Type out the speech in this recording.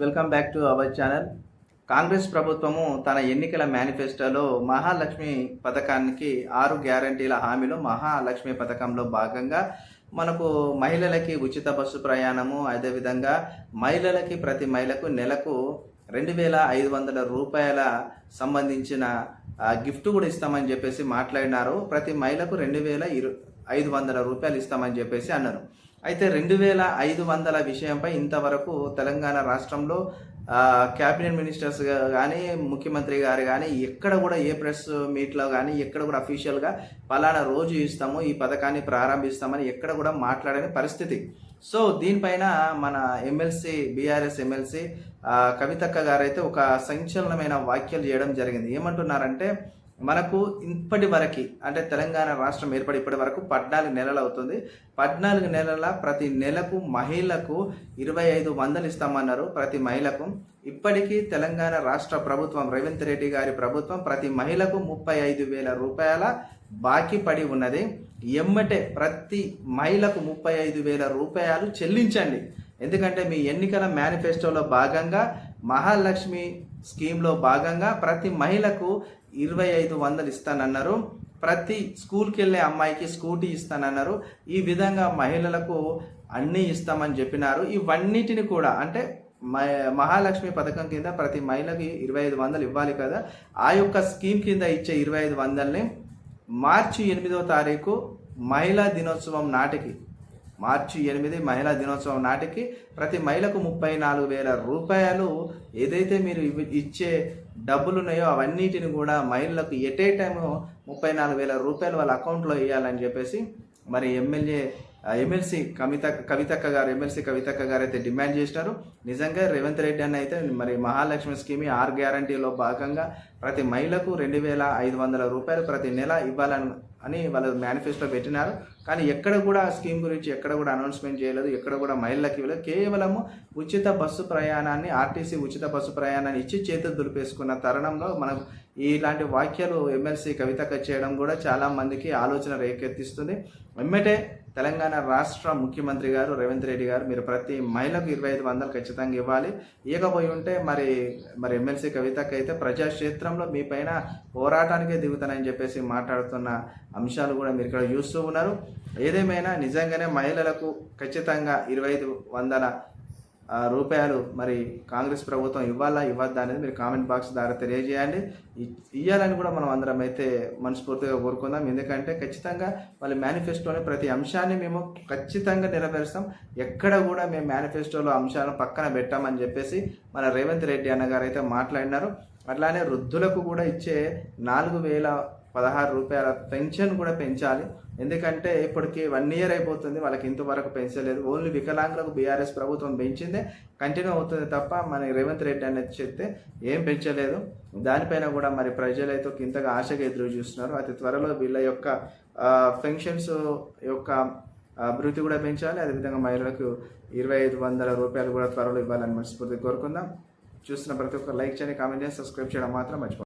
Welcome back to our channel. Congress ప్రభుత్వము తన ఎన్నికల మేనిఫెస్టోలో మహాలక్ష్మి పథకానికి ఆరు గ్యారంటీల హామీలో మహాలక్ష్మి పథకంలో భాగంగా మనకు మహిళలకి ఉచిత బస్సు ప్రయాణము అదేవిధంగా మహిళలకి ప్రతి మహిళకు నెలకు రెండు వేల ఐదు వందల రూపాయల సంబంధించిన గిఫ్ట్ కూడా ఇస్తామని చెప్పేసి మాట్లాడినారు. ప్రతి మహిళకు రెండు వేల ఇరు ఐదు వందల రూపాయలు ఇస్తామని చెప్పేసి అన్నారు. అయితే రెండు వేల ఐదు వందల విషయంపై ఇంతవరకు తెలంగాణ రాష్ట్రంలో క్యాబినెట్ మినిస్టర్స్ కానీ ముఖ్యమంత్రి గారు కానీ ఎక్కడ కూడా ఏ ప్రెస్ మీట్లో కానీ ఎక్కడ కూడా అఫీషియల్గా పలానా రోజు ఇస్తాము ఈ పథకాన్ని ప్రారంభిస్తామని ఎక్కడ కూడా మాట్లాడని పరిస్థితి. సో దీనిపైన మన ఎమ్మెల్సీ బీఆర్ఎస్ ఎమ్మెల్సీ కవితక్క గారు అయితే ఒక సంచలనమైన వ్యాఖ్యలు చేయడం జరిగింది. ఏమంటున్నారంటే మనకు ఇప్పటి వరకు అంటే తెలంగాణ రాష్ట్రం ఏర్పడి ఇప్పటి వరకు పద్నాలుగు నెలలు అవుతుంది. పద్నాలుగు నెలల ప్రతి నెలకు మహిళకు ఇరవై ఐదు వందలు ఇస్తామన్నారు ప్రతి మహిళకు. ఇప్పటికీ తెలంగాణ రాష్ట్ర ప్రభుత్వం రేవంత్ రెడ్డి గారి ప్రభుత్వం ప్రతి మహిళకు ముప్పై ఐదు వేల రూపాయల బాకీ పడి ఉన్నది. ఎమ్మటే ప్రతి మహిళకు ముప్పై ఐదు వేల రూపాయలు చెల్లించండి. ఎందుకంటే మీ ఎన్నికల మేనిఫెస్టోలో భాగంగా మహాలక్ష్మి స్కీమ్లో భాగంగా ప్రతి మహిళకు ఇరవై ఐదు వందలు ఇస్తానన్నారు. ప్రతి స్కూల్కి వెళ్ళే అమ్మాయికి స్కూటీ ఇస్తానన్నారు. ఈ విధంగా మహిళలకు అన్నీ ఇస్తామని చెప్పినారు. ఇవన్నిటిని కూడా అంటే మ- మహాలక్ష్మి పథకం కింద ప్రతి మహిళకి ఇరవై ఐదు వందలు ఇవ్వాలి కదా. ఆ యొక్క స్కీమ్ కింద ఇచ్చే ఇరవై ఐదు వందల్ని మార్చి ఎనిమిదో తారీఖు మహిళా దినోత్సవం నాటికి మార్చి ఎనిమిది మహిళా దినోత్సవం నాటికి ప్రతి మహిళకు ముప్పై నాలుగు వేల రూపాయలు. ఏదైతే మీరు ఇవి- ఇచ్చే డబ్బులు ఉన్నాయో అవన్నిటిని కూడా మహిళలకు ఎట్ ఏ టైము ముప్పై నాలుగు వేల రూపాయలు వాళ్ళ అకౌంట్లో వేయాలని చెప్పేసి మరి ఎమ్మెల్యే ఎమ్మెల్సీ కవిత కవితక్క గారు ఎమ్మెల్సీ కవితక్క గారు అయితే డిమాండ్ చేసినారు. నిజంగా రేవంత్ రెడ్డి అన్న అయితే మరి మహాలక్ష్మి స్కీమ్ ఆర్ గ్యారంటీలో భాగంగా ప్రతి మహిళకు రెండు వేల ఐదు వందల రూపాయలు ప్రతి నెల ఇవ్వాలని అని వాళ్ళు మేనిఫెస్టో పెట్టినారు. కానీ ఎక్కడ కూడా స్కీమ్ గురించి ఎక్కడ కూడా అనౌన్స్మెంట్ చేయలేదు. ఎక్కడ కూడా మహిళలకు ఇవ్వలేదు. కేవలము ఉచిత బస్సు ప్రయాణాన్ని ఆర్టీసీ ఉచిత బస్సు ప్రయాణాన్ని ఇచ్చి చేతులు దులిపేసుకున్న తరుణంలో మనం ఇలాంటి వాక్యాలు ఎమ్మెల్సీ కవితకు చేయడం కూడా చాలా మందికి ఆలోచన రేకెత్తిస్తుంది. వెంబటే తెలంగాణ రాష్ట్ర ముఖ్యమంత్రి గారు రేవంత్ రెడ్డి గారు మీరు ప్రతి మహిళకు ఇరవై ఐదు వందలు ఖచ్చితంగా ఇవ్వాలి. ఇవ్వకపోయి ఉంటే మరి మరి ఎమ్మెల్సీ కవితకు అయితే ప్రజాక్షేత్రంలో మీ పైన పోరాటానికే దిగుతానని చెప్పేసి మాట్లాడుతున్న అంశాలు కూడా మీరు ఇక్కడ చూస్తూ ఉన్నారు. ఏదేమైనా నిజంగానే మహిళలకు ఖచ్చితంగా ఇరవై ఐదు వందల రూపాయలు మరి కాంగ్రెస్ ప్రభుత్వం ఇవ్వాలా ఇవ్వద్దా అనేది మీరు కామెంట్ బాక్స్ ద్వారా తెలియజేయండి. ఇవ్వాలని కూడా మనం అందరం అయితే మనస్ఫూర్తిగా కోరుకుందాం. ఎందుకంటే ఖచ్చితంగా వాళ్ళ మేనిఫెస్టోని ప్రతి అంశాన్ని మేము ఖచ్చితంగా నెరవేరుస్తాం. ఎక్కడ కూడా మేము మేనిఫెస్టోలో అంశాలను పక్కన పెట్టామని చెప్పేసి మన రేవంత్ రెడ్డి అన్నగారు అయితే మాట్లాడినారు. అట్లానే వృద్ధులకు కూడా ఇచ్చే నాలుగు వేల పదహారు రూపాయల పెన్షన్ కూడా పెంచాలి. ఎందుకంటే ఇప్పటికి వన్ ఇయర్ అయిపోతుంది వాళ్ళకి ఇంతవరకు పెంచలేదు. ఓన్లీ వికలాంగులకు బీఆర్ఎస్ ప్రభుత్వం పెంచిందే కంటిన్యూ అవుతుంది తప్ప మన రేవంత్ రెడ్డి అనేది చెప్తే ఏం పెంచలేదు. దానిపైన కూడా మరి ప్రజలైతే ఇంతగా ఆశగా ఎదురు చూస్తున్నారు. అతి త్వరలో వీళ్ళ యొక్క పెన్షన్స్ యొక్క అభివృద్ధి కూడా పెంచాలి. అదేవిధంగా మహిళలకు ఇరవై ఐదు వందల రూపాయలు కూడా త్వరలో ఇవ్వాలని మనస్ఫూర్తి కోరుకుందాం. చూస్తున్న ప్రతి ఒక్క లైక్ చేయండి కామెంట్ చేయండి సబ్స్క్రైబ్ చేయడం మాత్రం మర్చిపోండి